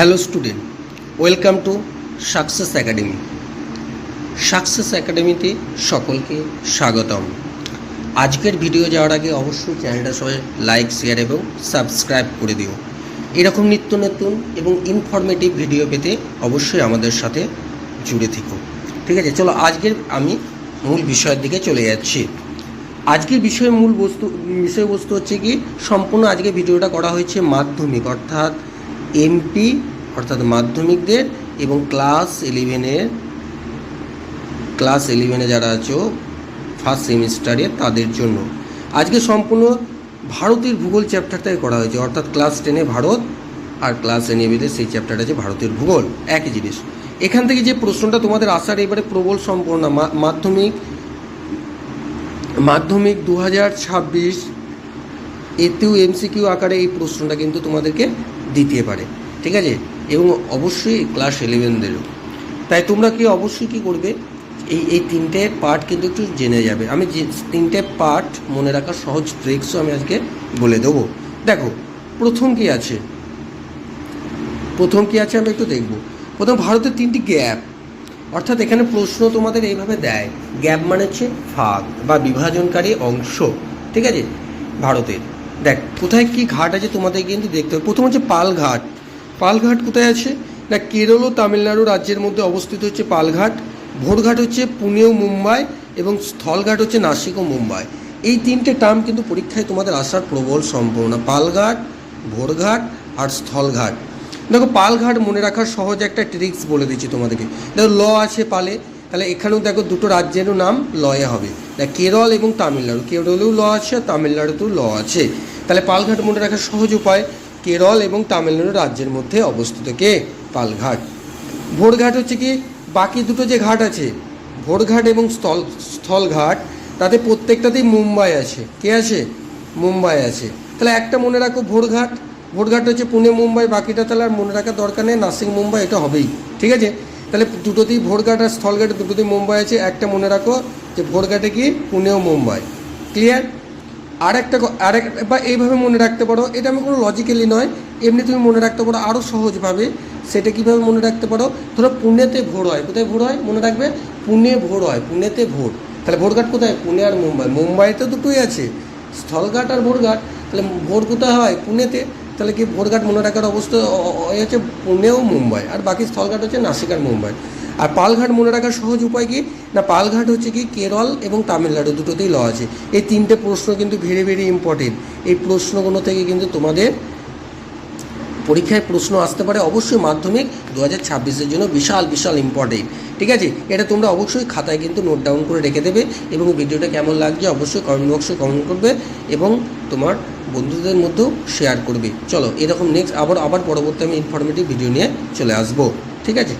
Hello student welcome to Success Academy Success একাডেমিতে সকলকে স্বাগতম। আজকের ভিডিও যাওয়ার আগে অবশ্যই চ্যানেলটা সবাই লাইক শেয়ার এবং সাবস্ক্রাইব করে দিও। এরকম নিত্য নতুন এবং ইনফরমেটিভ ভিডিও পেতে অবশ্যই আমাদের সাথে জুড়ে থেকো। ঠিক আছে, চলো আজকের আমি মূল বিষয়ের দিকে চলে যাচ্ছি। আজকের বিষয়ের মূল বস্তু, বিষয়বস্তু হচ্ছে কি, সম্পূর্ণ আজকে ভিডিওটা করা হয়েছে মাধ্যমিক, অর্থাৎ এমপি অর্থাৎ মাধ্যমিকদের এবং ক্লাস ইলেভেনের ক্লাস ইলেভেনে যারা আছো ফার্স্ট সেমিস্টারে তাদের জন্য। আজকে সম্পূর্ণ ভারতের ভূগোল চ্যাপ্টারটাই করা হয়েছে, অর্থাৎ ক্লাস টেনে ভারত আর ক্লাস ইলেভেনের সেই চ্যাপ্টারটা আছে ভারতের ভূগোল। একই জিনিস। এখান থেকে যে প্রশ্নটা তোমাদের আসার এবারে প্রবল সম্পূর্ণ মাধ্যমিক মাধ্যমিক দু হাজার ছাব্বিশ, এতেও এমসিকিউ আকারে এই প্রশ্নটা কিন্তু তোমাদেরকে দিতে পারে, ঠিক আছে? এবং অবশ্যই ক্লাস ইলেভেনদেরও তাই তোমরা কি অবশ্যই কি করবে? এই এই তিনটে পার্ট কিন্তু একটু জেনে যাবে। আমি যে তিনটে পার্ট মনে রাখার সহজ ট্রিক্সও আমি আজকে বলে দেবো। দেখো, প্রথম কি আছে? প্রথম কি আছে আমি একটু দেখব। প্রথম, ভারতের তিনটি গ্যাপ অর্থাৎ এখানে প্রশ্ন তোমাদের এইভাবে দেয়। গ্যাপ মানে হচ্ছে ফাঁক বা বিভাজনকারী অংশ, ঠিক আছে? ভারতের। দেখ, কোথায় কি ঘাট আছে তোমাদের কিন্তু দেখতে হবে। প্রথম হচ্ছে পালঘাট। পালঘাট কোথায় আছে? না, কেরল ও তামিলনাড়ু রাজ্যের মধ্যে অবস্থিত হচ্ছে পালঘাট। ভোরঘাট হচ্ছে পুনে ও মুম্বাই এবং স্থলঘাট হচ্ছে নাসিক ও মুম্বাই। এই তিনটে টার্ম কিন্তু পরীক্ষায় তোমাদের আসার প্রবল সম্ভাবনা। পালঘাট, ভোরঘাট আর স্থলঘাট। দেখো, পালঘাট মনে রাখার সহজ একটা ট্রিক্স বলে দিচ্ছি তোমাদেরকে। দেখো, ল আছে পালে। তাহলে এখানেও দেখো দুটো রাজ্যেরও নাম লয়ে হবে। কেরল এবং তামিলনাড়ু। কেরলেও ল আছে, আর তামিলনাড়ুতেও ল আছে। তাহলে পালঘাট মনে রাখার সহজ উপায়। কেরল এবং তামিলনাড়ু রাজ্যের মধ্যে অবস্থিত কে? পালঘাট। ভোরঘাট হচ্ছে কি? বাকি দুটো যে ঘাট আছে, ভোরঘাট এবং স্থল স্থলঘাট, তাতে প্রত্যেকটাতেই মুম্বাই আছে। কে আছে? মুম্বাই আছে। তাহলে একটা মনে রাখো ভোরঘাট। ভোরঘাট হচ্ছে পুনে, মুম্বাই, বাকিটা তাহলে আর মনে রাখার দরকার নেই। নাসিক, মুম্বাই, এটা হবেই। ঠিক আছে? তাহলে দুটোতেই ভোরঘাট আর স্থলঘাটে দুটোতেই মুম্বাই আছে। একটা মনে রাখো যে ভোরঘাটে কি? পুনে ও মুম্বাই। ক্লিয়ার আর একটা ক- আর এক বা এইভাবে মনে রাখতে পারো। এটা আমি কোনো লজিক্যালি নয়। এমনি তুমি মনে রাখতে পারো আরও সহজভাবে। সেটা কীভাবে মনে রাখতে পারো? ধরো পুনেতে ভোর হয়। কোথায় ভোর হয়? মনে রাখবে? পুনে ভোর হয়। পুনেতে ভোর তাহলে ভোরঘাট কোথায়? পুনে আর মুম্বাই। মুম্বাইতে দুটোই আছে। স্থলঘাট আর ভোরঘাট তাহলে ভোর কোথায় হয়? পুনেতে। তাহলে কি ভোরঘাট মনে রাখার অবস্থা হচ্ছে পুনে ও মুম্বাই, আর বাকি স্থলঘাট হচ্ছে নাসিক আর মুম্বাই। আর পালঘাট মনে রাখার সহজ উপায় কি? না, পালঘাট হচ্ছে কি কেরল এবং তামিলনাড়ু দুটোতেই ল আছে। এই তিনটে প্রশ্ন কিন্তু ভেরি ভেরি ইম্পর্টেন্ট এই প্রশ্নগুলো থেকে কিন্তু তোমাদের পরীক্ষায় প্রশ্ন আসতে পারে অবশ্যই মাধ্যমিক দু হাজার ছাব্বিশের জন্য বিশাল বিশাল ইম্পর্টেন্ট ঠিক আছে? এটা তোমরা অবশ্যই খাতায় কিন্তু নোট ডাউন করে রেখে দেবে এবং ভিডিওটা কেমন লাগছে অবশ্যই কমেন্ট বক্সে কমেন্ট করবে এবং তোমার বন্ধুদের মধ্যেও শেয়ার করবে। চলো, এরকম নেক্সট আবার আবার পরবর্তী আমি ইনফরমেটিভ ভিডিও নিয়ে চলে আসব। ঠিক আছে?